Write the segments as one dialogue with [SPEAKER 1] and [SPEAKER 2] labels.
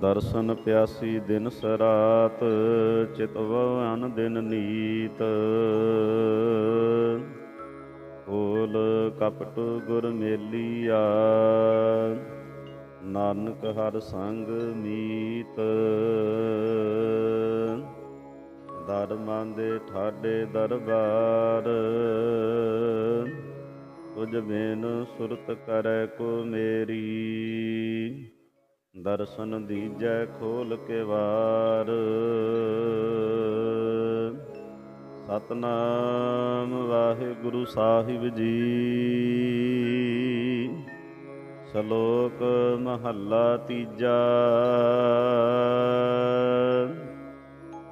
[SPEAKER 1] ਦਰਸ਼ਨ ਪਿਆਸੀ ਦਿਨ ਸਰਾਤ ਚਿਤਵਨ ਦਿਨ ਨੀਤ। ਕੋਲ ਕਪਟ ਗੁਰ ਮੇਲੀਆ, ਨਾਨਕ ਹਰ ਸੰਗ ਮੀਤ। ਦਰਮਾਂ ਦੇ ਠਾਡੇ ਦਰਬਾਰ, ਤੁਝ ਬਿਨ ਸੁਰਤ ਕਰੈ ਕੋ ਮੇਰੀ। ਦਰਸ਼ਨ ਦੀਜੈ ਖੋਲ ਕੇ ਵਾਰ। ਸਤਨਾਮ ਵਾਹਿਗੁਰੂ ਸਾਹਿਬ ਜੀ। ਸ਼ਲੋਕ ਮਹੱਲਾ ਤੀਜਾ।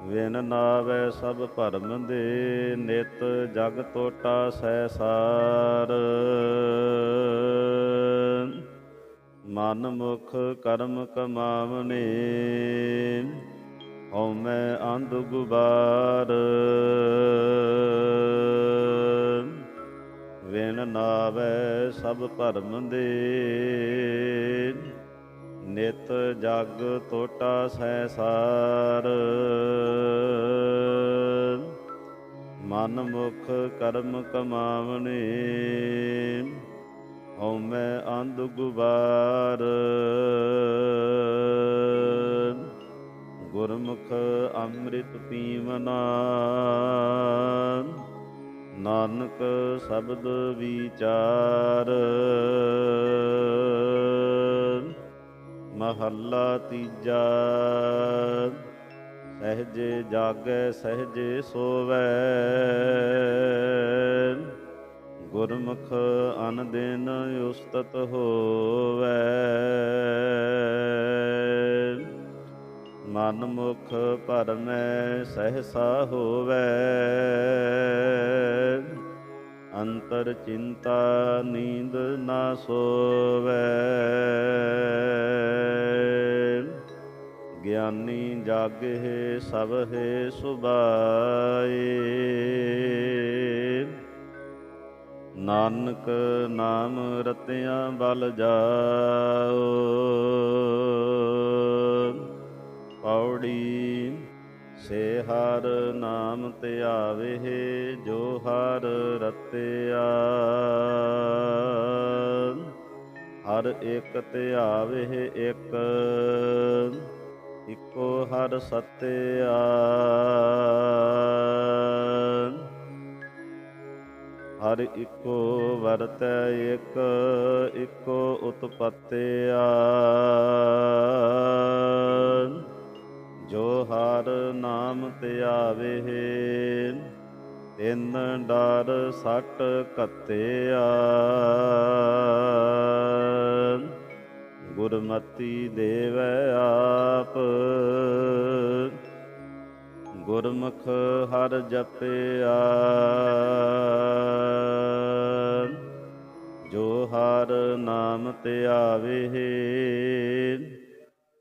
[SPEAKER 1] ਵਿਨ ਨਾਵੇ ਸਭ ਭਰਮ ਦੇ ਨਿਤ ਜਗ ਟੋਟਾ ਸੈਸਾਰ ਮਨ ਮੁਖ ਕਰਮ ਕਮਾਵਨੇ, ਹਉਮੈ ਅੰਧ ਗੁਬਾਰ। ਵਿਨ ਨਾਵੇ ਸਭ ਭਰਮ ਦੇ, ਨਿਤ ਜਗ ਟੋਟਾ ਸੈਸਾਰ। ਮਨ ਮੁਖ ਕਰਮ ਕਮਾਵਨੇ ਹਉਮੈ ਅੰਧ ਗੁਬਾਰ। ਗੁਰਮੁਖ ਅੰਮ੍ਰਿਤ ਪੀਵਨਾ ਨਾਨਕ ਸ਼ਬਦ ਵਿਚਾਰ। ਮਹੱਲਾ ਤੀਜਾ। ਸਹਜੇ ਜਾਗੈ, ਸਹਜੇ ਸੋਵੈ। ਗੁਰਮੁਖ ਅਨ ਦਿਨ ਉਸਤਤ ਹੋਵੈ। ਮਨ ਮੁਖ ਭਰਮੈ ਸਹਸਾ ਹੋਵੇ। ਅੰਤਰ ਚਿੰਤਾ ਨੀਂਦ ਨਾ ਸੋਵੈ। ਗਿਆਨੀ ਜਾਗੇ ਸਭ ਹੈ ਸੁਭਾਏ। ਨਾਨਕ ਨਾਮ ਰਤਿਆਂ ਬਲ ਜਾਓ। ਪੌੜੀ ਸੇ ਹਰ ਨਾਮ ਧਿਆਵੇ ਜੋ ਹਰ ਰਤਿਆ। ਹਰ ਇੱਕ ਧਿਆਵੇ ਇੱਕ, ਇੱਕੋ ਹਰ ਸਤਿਆ। ਹਰ ਇੱਕੋ ਵਰਤੈ ਇੱਕ, ਇੱਕੋ ਉਤਪਤਿਆ ਜੋ ਹਰ ਨਾਮ ਧਿਆਵੇ ਤਿੰਨ ਡਰ ਸੱਟ ਕੱਤਿਆ ਗੁਰਮਤੀ ਦੇਵੈ ਆਪ। ਗੁਰਮੁਖ ਹਰ ਜਪਿਆ। ਜੋ ਹਰ ਨਾਮ ਧਿਆਵੇ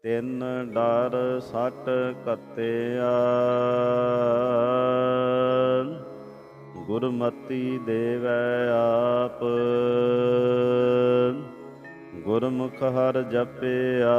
[SPEAKER 1] ਤਿੰਨ ਡਰ ਸੱਟ ਕੱਤਿਆ। ਗੁਰਮਤੀ ਦੇਵੈ ਆਪ। ਗੁਰਮੁਖ ਹਰ ਜਪਿਆ।